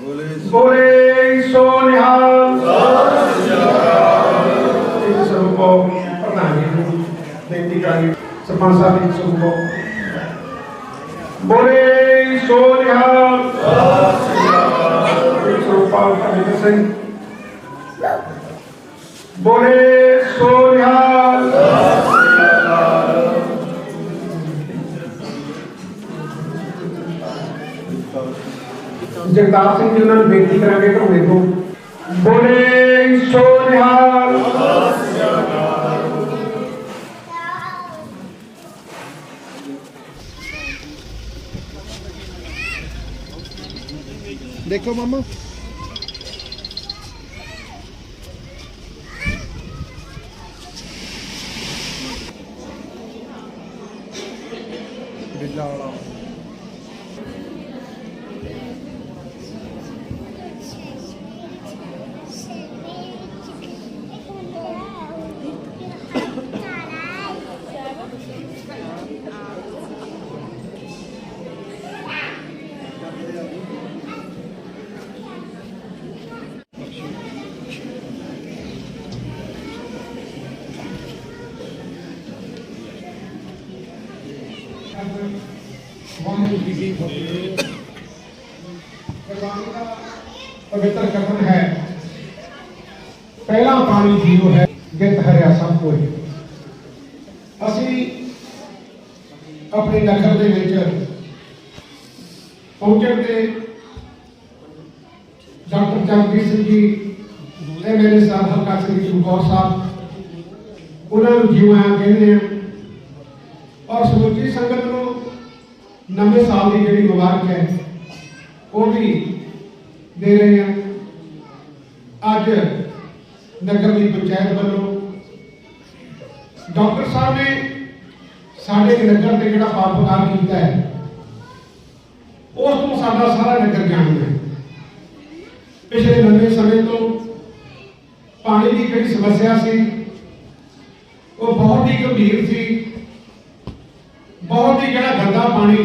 ਬੋਲੇ ਬੋਲੇ ਸੋ ਨਿਹਾਲ ਇੱਕ ਸਰੂਪੋ ਪ੍ਰਧਾਨ ਜੀ ਨੂੰ ਬੇਨਤੀ ਕਰਾਂਗੇ ਸਰਪੰਚ ਸਾਹਿਬ ਜੀ ਸਰੂਪੋ ਬੋਲੇ ਜਗਤਾਰ ਸਿੰਘ ਜੀ, ਉਹਨਾਂ ਨੂੰ ਬੇਨਤੀ ਕਰਾਂਗੇ ਕਿ ਵੇਖੋ। ਬੋਲੇ ਸੋ ਨਿਹਾਲ। ਦੇਖੋ ਮਾਮਾ। ਬਿੱਲਾ ਵਾਲਾ। ਵਾਹਿਗੁਰੂ ਜੀ ਕੀ ਫਤਿਹ ਕੁਰਬਾਨੀ ਦਾ ਪਵਿੱਤਰ ਕਥਨ ਹੈ ਪਹਿਲਾ ਪਾਣੀ ਜੀਵ ਹੈ ਜਿਤ ਹਰਿਆ ਸਭ ਕੋਈ ਅਸੀਂ ਆਪਣੇ ਨਗਰ ਦੇ ਵਿੱਚ ਪਹੁੰਚਣ ਤੇ ਡਾਕਟਰ ਚੰਦਵੀਰ ਸਿੰਘ ਜੀ ਐਮਐਲਏ ਸਾਹਿਬ ਹਲਕਾ ਸਿੰਘ ਚਮਕੌਰ ਸਾਹਿਬ ਉਹਨਾਂ ਨੂੰ ਜੀਵਾਂ ਕਹਿੰਦੇ ਆ ਔਰ ਸਮੁੱਚੀ ਸੰਗਤ ਨੂੰ ਨਵੇਂ ਸਾਲ ਦੀ ਜਿਹੜੀ ਮੁਬਾਰਕ ਹੈ, ਉਹ ਵੀ ਦੇ ਰਹੇ ਹਾਂ। ਅੱਜ ਨਗਰ ਦੀ ਪੰਚਾਇਤ ਵੱਲੋਂ ਡਾਕਟਰ ਸਾਹਿਬ ਨੇ ਸਾਡੇ ਨਗਰ ਤੇ ਜਿਹੜਾ ਪਾਪਕਾਰ ਕੀਤਾ ਹੈ, ਉਸ ਤੋਂ ਸਾਡਾ ਸਾਰਾ ਨਗਰ ਜਾਣਦਾ ਹੈ। ਪਿਛਲੇ ਲੰਬੇ ਸਮੇਂ ਤੋਂ ਪਾਣੀ ਦੀ ਜਿਹੜੀ ਸਮੱਸਿਆ ਸੀ, ਉਹ ਬਹੁਤ ਹੀ ਗੰਭੀਰ ਸੀ ਬਹੁਤ ਹੀ ਜਿਹੜਾ ਗੰਦਾ ਪਾਣੀ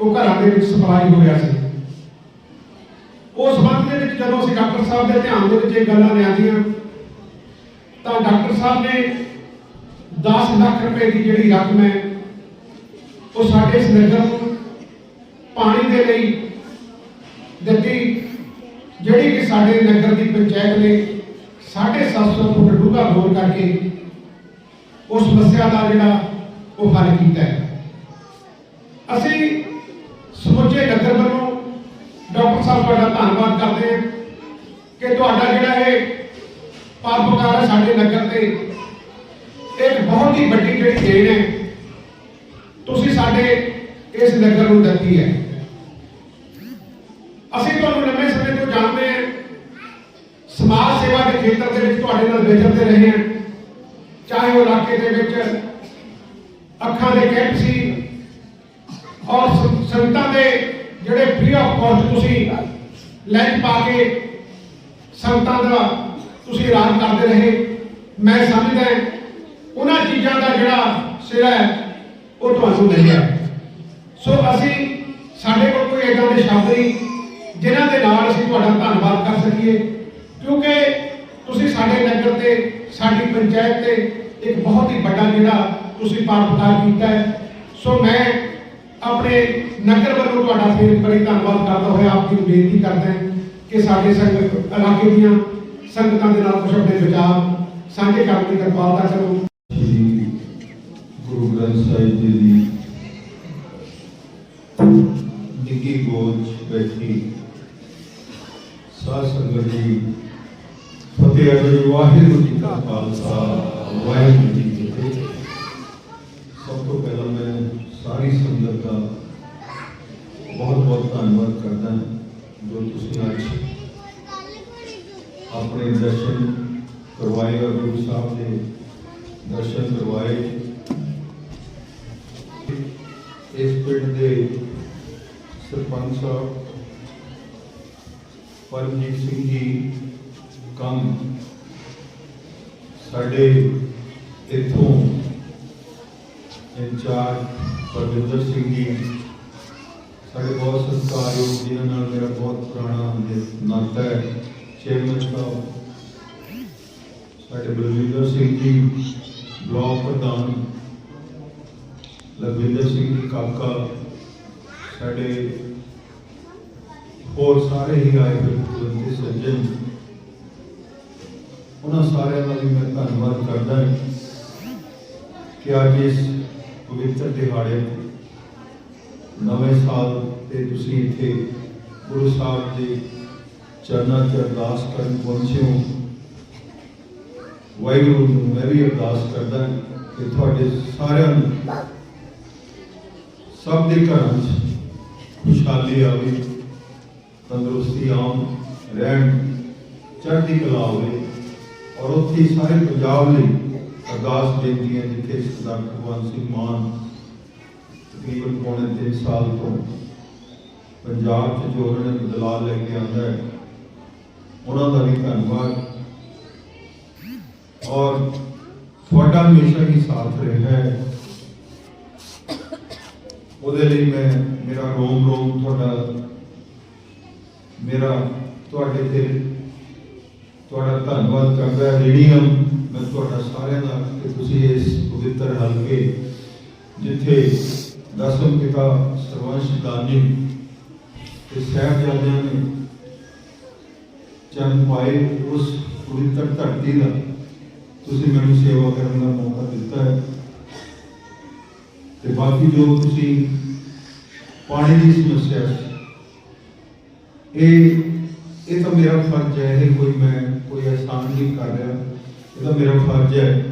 ਉਹ ਘਰਾਂ ਦੇ ਵਿੱਚ ਸਪਲਾਈ ਹੋ ਰਿਹਾ ਸੀ। ਉਸ ਸੰਬੰਧ ਦੇ ਵਿੱਚ ਜਦੋਂ ਅਸੀਂ ਡਾਕਟਰ ਸਾਹਿਬ ਦੇ ਧਿਆਨ ਦੇ ਵਿੱਚ ਇਹ ਗੱਲਾਂ ਲਿਆਂਦੀਆਂ, ਤਾਂ ਡਾਕਟਰ ਸਾਹਿਬ ਨੇ 10 ਲੱਖ ਰੁਪਏ ਦੀ ਜਿਹੜੀ ਰਕਮ ਹੈ, ਉਹ ਸਾਡੇ ਇਸ ਨਗਰ ਨੂੰ ਪਾਣੀ ਦੇ ਲਈ ਦਿੱਤੀ, ਜਿਹੜੀ ਕਿ ਸਾਡੇ ਨਗਰ ਦੀ ਪੰਚਾਇਤ ਨੇ 750 ਫੁੱਟ ਡੂੰਘਾ ਬੋਰ ਕਰਕੇ ਉਸ ਸਮੱਸਿਆ ਦਾ ਜਿਹੜਾ ਉਹ ਹੱਲ ਕੀਤਾ ਹੈ। ਅਸੀਂ ਸਮੁੱਚੇ ਨਗਰ ਵੱਲੋਂ ਡਾਕਟਰ ਸਾਹਿਬ ਤੁਹਾਡਾ ਧੰਨਵਾਦ ਕਰਦੇ ਹਾਂ ਕਿ ਤੁਹਾਡਾ ਜਿਹੜਾ ਇਹ ਪਰਪਕਾਰ ਸਾਡੇ ਨਗਰ ਤੇ ਇੱਕ ਬਹੁਤ ਹੀ ਵੱਡੀ ਜਿਹੜੀ ਦੇਣ ਹੈ, ਤੁਸੀਂ ਸਾਡੇ ਇਸ ਨਗਰ ਨੂੰ ਦਿੱਤੀ ਹੈ। ਅਸੀਂ ਤੁਹਾਨੂੰ ਲੰਮੇ ਸਮੇਂ ਤੋਂ ਜਾਣਦੇ ਹਾਂ, ਸਮਾਜ ਸੇਵਾ ਦੇ ਖੇਤਰ ਦੇ ਵਿੱਚ ਤੁਹਾਡੇ ਨਾਲ ਵਿਚਰਦੇ ਰਹੇ ਹਾਂ, ਚਾਹੇ ਉਹ ਇਲਾਕੇ ਦੇ ਵਿੱਚ ਅੱਖਾਂ ਦੇ ਕੈਂਪ ਸੀ, ਔਰ ਸੰਗਤਾਂ ਦੇ ਜਿਹੜੇ ਫ੍ਰੀ ਆਫ ਕਾਸਟ ਤੁਸੀਂ ਲੈਂਚ ਪਾ ਕੇ ਸੰਗਤਾਂ ਦਾ ਤੁਸੀਂ ਰਾਜ ਕਰਦੇ ਰਹੇ। ਮੈਂ ਸਮਝਦਾ ਉਹਨਾਂ ਚੀਜ਼ਾਂ ਦਾ ਜਿਹੜਾ ਸਿਰਾ ਹੈ, ਉਹ ਤੁਹਾਨੂੰ ਮਿਲਿਆ ਸੋ ਅਸੀਂ ਸਾਡੇ ਕੋਲ ਕੋਈ ਏਦਾਂ ਦੇ ਸ਼ਬਦ ਨਹੀਂ, ਜਿਨ੍ਹਾਂ ਦੇ ਨਾਲ ਅਸੀਂ ਤੁਹਾਡਾ ਧੰਨਵਾਦ ਕਰ ਸਕੀਏ। ਕਿਉਂਕਿ ਤੁਸੀਂ ਸਾਡੇ ਨਗਰ ਤੇ, ਸਾਡੀ ਪੰਚਾਇਤ ਤੇ ਇੱਕ ਬਹੁਤ ਹੀ ਵੱਡਾ ਜਿਹੜਾ ਤੁਸੀਂ ਪਰਪਕਾਰ ਕੀਤਾ ਹੈ। ਸੋ ਮੈਂ ਆਪਣੇ ਨਗਰ ਵੱਲੋਂ ਤੁਹਾਡਾ ਫੇਰ ਇੱਕ ਧੰਨਵਾਦ ਕਰਦਾ ਹੋਇਆ, ਆਪ ਜੀ ਨੂੰ ਬੇਨਤੀ ਕਰਦਾ ਕਿ ਸਾਡੇ ਸੰਗਤ ਇਲਾਕੇ ਦੀਆਂ ਸੰਗਤਾਂ ਦੇ ਨਾਲ ਕੁਝ ਆਪਣੇ ਵਿਚਾਰ ਸਾਂਝੇ ਕਰਨ ਦੀ ਕਿਰਪਾਲਤਾ ਕਰੋ। ਗੁਰੂ ਗ੍ਰੰਥ ਸਾਹਿਬ ਜੀ ਦੀ ਨਿੱਕੀ ਗੋਚ ਬੈਠੀ ਸਾਧ ਸੰਗਤ ਜੀ, ਫਤਿਹ ਅਗਰ ਵਾਹਿਗੁਰੂ ਜੀ ਕਾ ਖਾਲਸਾ, ਵਾਹਿਗੁਰੂ ਜੀ ਕੀ ਫਤਿਹ ਸਭ ਤੋਂ ਪਹਿਲਾਂ ਮੈਂ ਸਾਰੀ ਸੰਗਤ ਦਾ ਬਹੁਤ ਬਹੁਤ ਧੰਨਵਾਦ ਕਰਦਾ ਹਾਂ ਜੋ ਤੁਸੀਂ ਅੱਜ ਆਪਣੇ ਦਰਸ਼ਨ ਕਰਵਾਏ ਔਰ ਗੁਰੂ ਸਾਹਿਬ ਦੇ ਦਰਸ਼ਨ ਕਰਵਾਏ, ਇਸ ਪਿੰਡ ਦੇ ਸਰਪੰਚ ਸਾਹਿਬ, ਪਰਮਜੀਤ ਸਿੰਘ ਜੀ ਕੰਮ ਸਾਡੇ ਇੱਥੋਂ ਇੰਚਾਰਜ ਪਰਵਿੰਦਰ ਸਿੰਘ ਜੀ ਸਾਡੇ ਬਹੁਤ ਸਤਿਕਾਰਯੋਗ ਜਿਨ੍ਹਾਂ ਨਾਲ ਮੇਰਾ ਬਹੁਤ ਪੁਰਾਣਾ ਨਾਤਾ ਹੈ। ਚੇਅਰਮੈਨ ਸਾਹਿਬ, ਸਾਡੇ ਬਲਵਿੰਦਰ ਸਿੰਘ ਜੀ, ਬਲਾਕ ਪ੍ਰਧਾਨ, ਲਖਵਿੰਦਰ ਸਿੰਘ ਜੀ ਕਾਕਾ, ਸਾਡੇ ਹੋਰ ਸਾਰੇ ਹੀ ਆਏ ਹੋਏ ਕੁਦਰਤੀ ਸੱਜਣ, ਉਹਨਾਂ ਸਾਰਿਆਂ ਦਾ ਵੀ ਮੈਂ ਧੰਨਵਾਦ ਕਰਦਾ ਹਾਂ ਕਿ ਅੱਜ ਇਸ ਪਵਿੱਤਰ ਦਿਹਾੜੇ ਨਵੇਂ ਸਾਲ ਤੇ ਤੁਸੀਂ ਇੱਥੇ ਗੁਰੂ ਸਾਹਿਬ ਦੇ ਚਰਨਾਂ 'ਚ ਅਰਦਾਸ ਕਰਨ ਪਹੁੰਚੇ ਹੋ। ਵਾਹਿਗੁਰੂ ਨੂੰ ਮੈਂ ਵੀ ਅਰਦਾਸ ਕਰਦਾ ਕਿ ਤੁਹਾਡੇ ਸਾਰਿਆਂ ਨੂੰ ਸਭ ਦੇ ਘਰਾਂ 'ਚ ਖੁਸ਼ਹਾਲੀ ਆਵੇ, ਤੰਦਰੁਸਤੀ ਆਉਣ, ਰਹਿਣ, ਚੜ੍ਹਦੀ ਕਲਾ ਹੋਵੇ ਔਰ ਉੱਥੇ ਸਾਰੇ ਪੰਜਾਬ ਲਈ ਅਰਦਾਸ ਬੇਨਤੀ ਹੈ ਜਿੱਥੇ ਸਰਦਾਰ ਭਗਵੰਤ ਸਿੰਘ ਮਾਨ ਤਕਰੀਬਨ ਪੌਣੇ ਤਿੰਨ ਸਾਲ ਤੋਂ ਪੰਜਾਬ 'ਚ ਜੋ ਉਹਨਾਂ ਨੇ ਬਦਲਾਅ ਲੈ ਕੇ ਆਂਦਾ ਹੈ। ਉਹਨਾਂ ਦਾ ਵੀ ਧੰਨਵਾਦ। ਔਰ ਤੁਹਾਡਾ ਹਮੇਸ਼ਾ ਹੀ ਸਾਥ ਰਿਹਾ ਹੈ। ਉਹਦੇ ਲਈ ਮੈਂ, ਮੇਰਾ ਰੋਮ ਰੋਮ ਤੁਹਾਡਾ, ਮੇਰਾ ਤੁਹਾਡੇ ਤੇ ਤੁਹਾਡਾ ਧੰਨਵਾਦ ਕਰਦਾ ਹੈ। ਰੇਡੀਅਮ, ਮੈਂ ਤੁਹਾਡਾ ਸਾਰਿਆਂ ਦਾ ਕਿ ਤੁਸੀਂ ਇਸ ਪਵਿੱਤਰ ਹਲਕੇ ਜਿੱਥੇ ਦਸਮ ਪਿਤਾ ਸਰਵੰਸ਼ ਦਾਨੀ ਤੇ ਸਾਹਿਬਜ਼ਾਦਿਆਂ ਨੇ ਜਨਮ ਪਾਏ, ਉਸ ਪਵਿੱਤਰ ਧਰਤੀ ਦਾ ਤੁਸੀਂ ਮੈਨੂੰ ਸੇਵਾ ਕਰਨ ਦਾ ਮੌਕਾ ਦਿੱਤਾ ਹੈ। ਤੇ ਬਾਕੀ ਜੋ ਤੁਸੀਂ ਪਾਣੀ ਦੀ ਸਮੱਸਿਆ ਇਹ ਇਹ ਤਾਂ ਮੇਰਾ ਫਰਜ਼ ਹੈ, ਇਹ ਕੋਈ ਮੈਂ ਕੋਈ ਅਹਿਸਾਨ ਨਹੀਂ ਕਰ ਰਿਹਾ। ਇਹ ਤਾਂ ਮੇਰਾ ਫਰਜ਼ ਹੈ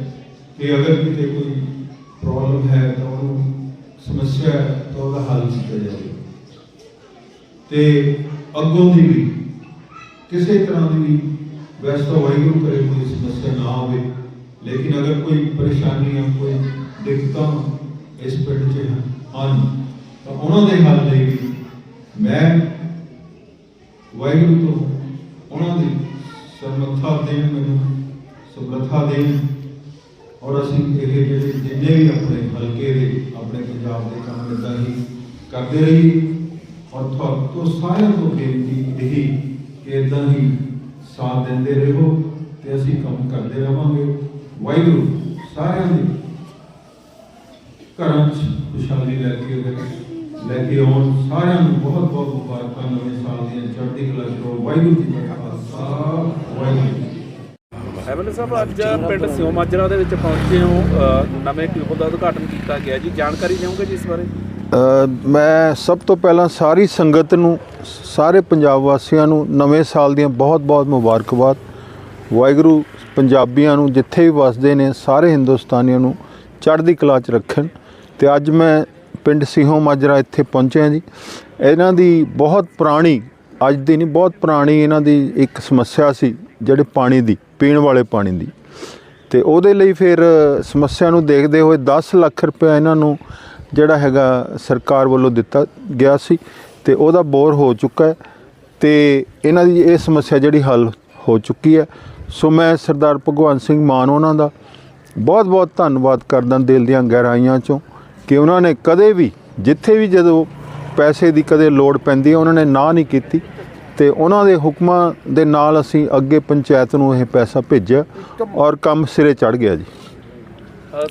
ਕਿ ਅਗਰ ਕਿਤੇ ਕੋਈ ਪ੍ਰੋਬਲਮ ਹੈ ਤਾਂ ਉਹਨੂੰ ਸਮੱਸਿਆ ਹੈ ਤਾਂ ਉਹਦਾ ਹੱਲ ਕੀਤਾ ਜਾਵੇ। ਤੇ ਅੱਗੋਂ ਦੀ ਵੀ, ਕਿਸੇ ਤਰ੍ਹਾਂ ਦੀ ਵੀ ਵੈਸੇ ਤਾਂ ਵਾਹਿਗੁਰੂ ਕਰੇ ਕੋਈ ਸਮੱਸਿਆ ਨਾ ਹੋਵੇ ਲੇਕਿਨ ਅਗਰ ਕੋਈ ਪਰੇਸ਼ਾਨੀ ਜਾਂ ਕੋਈ ਦਿੱਕਤਾਂ ਇਸ ਪਿੰਡ 'ਚ ਹਨ, ਤਾਂ ਉਹਨਾਂ ਦੇ ਹੱਲ ਲਈ ਵੀ ਮੈਂ ਵਾਹਿਗੁਰੂ ਤੋਂ ਉਹਨਾਂ ਦੀ ਸਮਰੱਥਾ ਦੇਣ, ਮੈਨੂੰ ਸਮਰੱਥਾ ਦੇਣ ਔਰ ਅਸੀਂ ਇਹ ਜਿਹੜੇ ਜਿੰਨੇ ਵੀ ਆਪਣੇ ਹਲਕੇ ਦੇ ਆਪਣੇ ਪੰਜਾਬ ਹੀ ਕਰਦੇ ਰਹੀ। ਔਰ ਤੁਹਾਨੂੰ ਤੋਂ ਸਾਰਿਆਂ ਤੋਂ ਬੇਨਤੀ ਇਹੀ ਕਿ ਇਦਾਂ ਹੀ ਸਾਥ ਦਿੰਦੇ ਰਹੋ ਤੇ ਅਸੀਂ ਕੰਮ ਕਰਦੇ ਰਵਾਂਗੇ। ਵਾਹਿਗੁਰੂ, ਸਾਰਿਆਂ ਦੇ ਘਰਾਂ 'ਚ ਖੁਸ਼ਹਾਲੀ ਲੈ ਕੇ ਲੈ ਕੇ ਆਉਣ। ਸਾਰਿਆਂ ਨੂੰ ਬਹੁਤ ਬਹੁਤ ਮੁਬਾਰਕਾਂ ਨਵੇਂ ਸਾਲ ਦੀਆਂ ਚੜ੍ਹਦੀ ਕਲਾ ਚ ਵਾਹਿਗੁਰੂ ਜੀ ਕਾ ਖਾਲਸਾ। ਵਾਹਿਗੁਰੂ ਜੀ ਐਮਐਲਏ ਸਾਹਿਬ, ਅੱਜ ਪਿੰਡ ਸਿਉ ਮਾਜਰਾ ਦੇ ਵਿੱਚ ਪਹੁੰਚੇ ਹੋ ਨਵੇਂ ਟਿਊਬਲ ਦਾ ਉਦਘਾਟਨ ਕੀਤਾ ਗਿਆ ਜੀ। ਜਾਣਕਾਰੀ ਦਿਓਗੇ ਜੀ ਇਸ ਬਾਰੇ? ਮੈਂ ਸਭ ਤੋਂ ਪਹਿਲਾਂ ਸਾਰੀ ਸੰਗਤ ਨੂੰ, ਸਾਰੇ ਪੰਜਾਬ ਵਾਸੀਆਂ ਨੂੰ ਨਵੇਂ ਸਾਲ ਦੀਆਂ ਬਹੁਤ-ਬਹੁਤ ਮੁਬਾਰਕਬਾਦ। ਵਾਹਿਗੁਰੂ ਪੰਜਾਬੀਆਂ ਨੂੰ ਜਿੱਥੇ ਵੀ ਵਸਦੇ ਨੇ, ਸਾਰੇ ਹਿੰਦੁਸਤਾਨੀਆਂ ਨੂੰ ਚੜ੍ਹਦੀ ਕਲਾ 'ਚ ਰੱਖਣ। ਤੇ ਅੱਜ ਮੈਂ ਪਿੰਡ ਸਿਹੋਂ ਮਾਜਰਾ ਇੱਥੇ ਪਹੁੰਚਿਆ ਜੀ। ਇਹਨਾਂ ਦੀ ਬਹੁਤ ਪੁਰਾਣੀ, ਅੱਜ ਦੀ ਨਹੀਂ, ਬਹੁਤ ਪੁਰਾਣੀ ਇਹਨਾਂ ਦੀ ਇੱਕ ਸਮੱਸਿਆ ਸੀ, ਜਿਹੜੇ ਪਾਣੀ ਦੀ। ਪੀਣ ਵਾਲੇ ਪਾਣੀ ਦੀ। ਤੇ ਉਹਦੇ ਲਈ ਫਿਰ ਸਮੱਸਿਆ ਨੂੰ ਦੇਖਦੇ ਹੋਏ 10 ਲੱਖ ਰੁਪਏ ਇਹਨਾਂ ਨੂੰ ਜਿਹੜਾ ਹੈਗਾ ਸਰਕਾਰ ਵੱਲੋਂ ਦਿੱਤਾ ਗਿਆ ਸੀ ਤੇ ਉਹਦਾ ਬੋਰ ਹੋ ਚੁੱਕਾ ਹੈ ਤੇ ਇਹਨਾਂ ਦੀ ਇਹ ਸਮੱਸਿਆ ਜਿਹੜੀ ਹੱਲ ਹੋ ਚੁੱਕੀ ਹੈ। ਸੋ ਮੈਂ ਸਰਦਾਰ ਭਗਵੰਤ ਸਿੰਘ ਮਾਨ ਉਹਨਾਂ ਦਾ ਬਹੁਤ-ਬਹੁਤ ਧੰਨਵਾਦ ਕਰਦਾ ਦਿਲ ਦੀਆਂ ਗਹਿਰਾਈਆਂ ਚੋਂ ਕਿ ਉਹਨਾਂ ਨੇ ਕਦੇ ਵੀ, ਜਿੱਥੇ ਵੀ ਜਦੋਂ ਪੈਸੇ ਦੀ ਕਦੇ ਲੋੜ ਪੈਂਦੀ ਹੈ, ਉਹਨਾਂ ਨੇ ਨਾ ਨਹੀਂ ਕੀਤੀ। ਤੇ ਉਹਨਾਂ ਦੇ ਹੁਕਮਾਂ ਦੇ ਨਾਲ ਅਸੀਂ ਅੱਗੇ ਪੰਚਾਇਤ ਨੂੰ ਇਹ ਪੈਸਾ ਭੇਜਿਆ ਔਰ ਕੰਮ ਸਿਰੇ ਚੜ ਗਿਆ ਜੀ।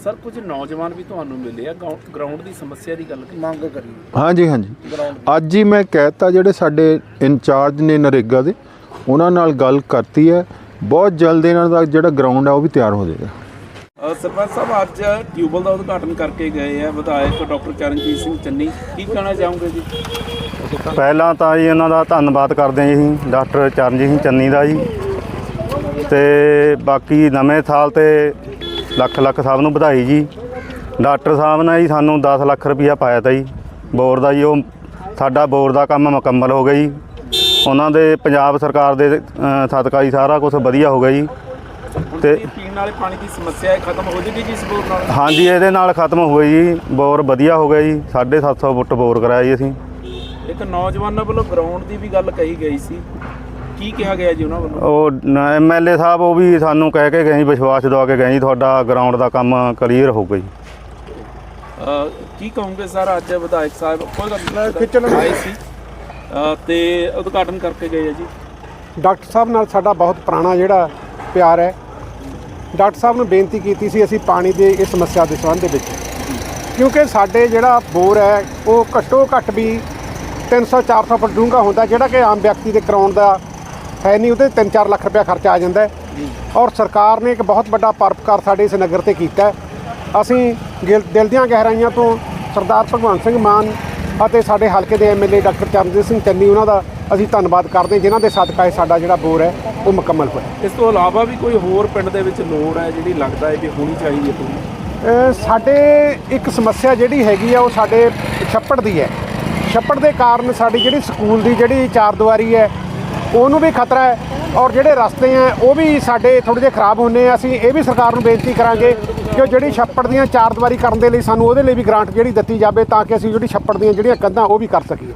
ਸਰ ਕੁਝ ਨੌਜਵਾਨ ਵੀ ਤੁਹਾਨੂੰ ਮਿਲੇ ਆ ਗਰਾਊਂਡ ਦੀ ਸਮੱਸਿਆ ਦੀ ਗੱਲ ਮੰਗ ਕਰੀ। ਹਾਂਜੀ ਹਾਂਜੀ। ਅੱਜ ਹੀ ਮੈਂ ਕਹਿਤਾ ਜਿਹੜੇ ਸਾਡੇ ਇੰਚਾਰਜ ਨੇ ਨਰੇਗਾ ਦੇ ਉਹਨਾਂ ਨਾਲ ਗੱਲ ਕਰਤੀ ਹੈ। ਬਹੁਤ ਜਲਦ ਇਹਨਾਂ ਦਾ ਜਿਹੜਾ ਗਰਾਊਂਡ ਹੈ ਉਹ ਵੀ ਤਿਆਰ ਹੋ ਜਾਏਗਾ। ਸਰਪੰਚ ਸਾਹਿਬ ਅੱਜ ਟਿਊਬਲ ਦਾ ਉਦਘਾਟਨ ਕਰਕੇ ਗਏ ਆ ਵਿਧਾਇਕ ਡਾਕਟਰ ਚਰਨਜੀਤ ਸਿੰਘ ਚੰਨੀ। ਕੀ ਕਹਿਣਾ ਚਾਹੋਗੇ ਜੀ? ਪਹਿਲਾਂ ਤਾਂ ਜੀ ਇਹਨਾਂ ਦਾ ਧੰਨਵਾਦ ਕਰਦੇ ਹਾਂ ਜੀ ਅਸੀਂ ਡਾਕਟਰ ਚਰਨਜੀਤ ਸਿੰਘ ਚੰਨੀ ਦਾ ਜੀ। ਤੇ ਬਾਕੀ ਨਵੇਂ ਸਾਲ ਤੇ ਲੱਖ ਲੱਖ ਸਭ ਨੂੰ ਵਧਾਈ ਜੀ। ਡਾਕਟਰ ਸਾਹਿਬ ਨੇ ਜੀ ਸਾਨੂੰ 10 ਲੱਖ ਰੁਪਇਆ ਪਾਇਆ ਤਾ ਜੀ। ਬੋਰ ਦਾ ਜੀ ਉਹ ਸਾਡਾ ਬੋਰ ਦਾ ਕੰਮ ਮੁਕੰਮਲ ਹੋ ਗਿਆ ਜੀ। ਉਹਨਾਂ ਦੇ ਪੰਜਾਬ ਸਰਕਾਰ ਦੇ ਅ, ਸਦਕਾ ਜੀ ਸਾਰਾ ਕੁਝ ਵਧੀਆ ਹੋ ਗਿਆ ਜੀ। ਤੇ- ਪੀਣ ਵਾਲੇ ਪਾਣੀ ਦੀ ਸਮੱਸਿਆ ਹੈ ਖਤਮ ਹੋ ਜੇਗੀ ਜੀ ਇਸ ਬੋਰ ਨਾਲ? ਹਾਂਜੀ ਇਹਦੇ ਨਾਲ ਖਤਮ ਹੋ ਗਈ ਜੀ। ਬੋਰ ਵਧੀਆ ਹੋ ਗਿਆ ਜੀ। 750 ਫੁੱਟ ਬੋਰ ਕਰਾਇਆ ਜੀ ਅਸੀਂ। ਇੱਕ ਨੌਜਵਾਨਾਂ ਵੱਲੋਂ ਗਰਾਊਂਡ ਦੀ ਵੀ ਗੱਲ ਕਹੀ ਗਈ ਸੀ। ਕੀ ਕਿਹਾ ਗਿਆ ਜੀ ਉਹਨਾਂ ਵੱਲੋਂ? ਉਹ ਐਮਐਲਏ ਸਾਹਿਬ ਉਹ ਵੀ ਸਾਨੂੰ ਕਹਿ ਕੇ ਗਏ ਜੀ ਵਿਸ਼ਵਾਸ ਦਵਾ ਕੇ ਗਏ ਜੀ ਤੁਹਾਡਾ ਗਰਾਊਂਡ ਦਾ ਕੰਮ ਕਲੀਅਰ ਹੋ ਗਿਆ ਜੀ ਕੀ ਕਹੋਗੇ ਸਰ ਅੱਜ ਵਿਧਾਇਕ ਸਾਹਿਬ ਕੋਈ ਗੱਲ ਨਹੀਂ ਆਏ ਸੀ? ਅ, ਤੇ ਉਦਘਾਟਨ ਕਰਕੇ ਗਏ ਆ ਜੀ। ਡਾਕਟਰ ਸਾਹਿਬ ਨਾਲ ਸਾਡਾ ਬਹੁਤ ਪੁਰਾਣਾ ਜਿਹੜਾ ਪਿਆਰ ਹੈ। ਡਾਕਟਰ ਸਾਹਿਬ ਨੂੰ ਬੇਨਤੀ ਕੀਤੀ ਸੀ ਅਸੀਂ ਪਾਣੀ ਦੇ ਇਸ ਸਮੱਸਿਆ ਦੇ ਸੰਬੰਧ ਦੇ ਵਿੱਚ। ਕਿਉਂਕਿ ਸਾਡੇ ਜਿਹੜਾ ਬੋਰ ਹੈ ਉਹ ਘੱਟੋ ਘੱਟ ਵੀ 300 400 ਫੁੱਟ ਡੂੰਘਾ ਹੁੰਦਾ ਜਿਹੜਾ ਕਿ ਆਮ ਵਿਅਕਤੀ ਦੇ ਕਰਾਉਣ ਦਾ ਹੈ ਨਹੀਂ ਉਹਦੇ 3-4 ਲੱਖ ਰੁਪਇਆ ਖਰਚਾ ਆ ਜਾਂਦਾ ਔਰ ਸਰਕਾਰ ਨੇ ਇੱਕ ਬਹੁਤ ਵੱਡਾ ਪਰਉਪਕਾਰ ਸਾਡੇ ਇਸ ਨਗਰ ਤੇ ਕੀਤਾ। ਅਸੀਂ ਗਿਲ- ਦਿਲ ਦੀਆਂ ਗਹਿਰਾਈਆਂ ਤੋਂ ਸਰਦਾਰ ਭਗਵੰਤ ਸਿੰਘ ਮਾਨ ਅਤੇ ਸਾਡੇ ਹਲਕੇ ਦੇ ਐਮਐਲਏ ਡਾਕਟਰ ਚਰਨਜੀਤ ਸਿੰਘ ਚੰਨੀ ਉਹਨਾਂ ਦਾ ਅਸੀਂ ਧੰਨਵਾਦ ਕਰਦੇ ਜਿਨ੍ਹਾਂ ਦੇ ਸਦਕਾ ਇਹ ਸਾਡਾ ਜਿਹੜਾ ਬੋਰ ਹੈ ਉਹ ਮੁਕੰਮਲ ਹੋਇਆ। ਇਸ ਤੋਂ ਇਲਾਵਾ ਵੀ ਕੋਈ ਹੋਰ ਪਿੰਡ ਦੇ ਵਿੱਚ ਲੋੜ ਹੈ ਜਿਹੜੀ ਲੱਗਦਾ ਹੈ ਵੀ ਹੋਣੀ ਚਾਹੀਦੀ ਹੈ ਪੂਰੀ? ਸਾਡੇ ਇੱਕ ਸਮੱਸਿਆ ਜਿਹੜੀ ਹੈਗੀ ਆ ਉਹ ਸਾਡੇ ਛੱਪੜ ਦੀ ਹੈ। ਛੱਪੜ ਦੇ ਕਾਰਨ ਸਾਡੀ ਜਿਹੜੀ ਸਕੂਲ ਦੀ ਜਿਹੜੀ ਚਾਰ ਦੀਵਾਰੀ ਹੈ, ਉਹਨੂੰ ਵੀ ਖਤਰਾ ਹੈ ਔਰ ਜਿਹੜੇ ਰਸਤੇ ਆ ਉਹ ਵੀ ਸਾਡੇ ਥੋੜੇ ਜਿਹੇ ਖਰਾਬ ਹੁੰਨੇ ਆ। ਅਸੀਂ ਇਹ ਵੀ ਸਰਕਾਰ ਨੂੰ ਬੇਨਤੀ ਕਰਾਂਗੇ ਕਿ ਉਹ ਜਿਹੜੀ ਛੱਪੜ ਦੀਆਂ ਚਾਰ ਦੀਵਾਰੀ ਕਰਨ ਦੇ ਲਈ ਸਾਨੂੰ ਉਹਦੇ ਲਈ ਵੀ ਗ੍ਰਾਂਟ ਜਿਹੜੀ ਦਿੱਤੀ ਜਾਵੇ ਤਾਂ ਕਿ ਅਸੀਂ ਜਿਹੜੀ ਛੱਪੜ ਦੀਆਂ ਜਿਹੜੀਆਂ ਕੰਧਾਂ, ਉਹ ਵੀ ਕਰ ਸਕੀਏ।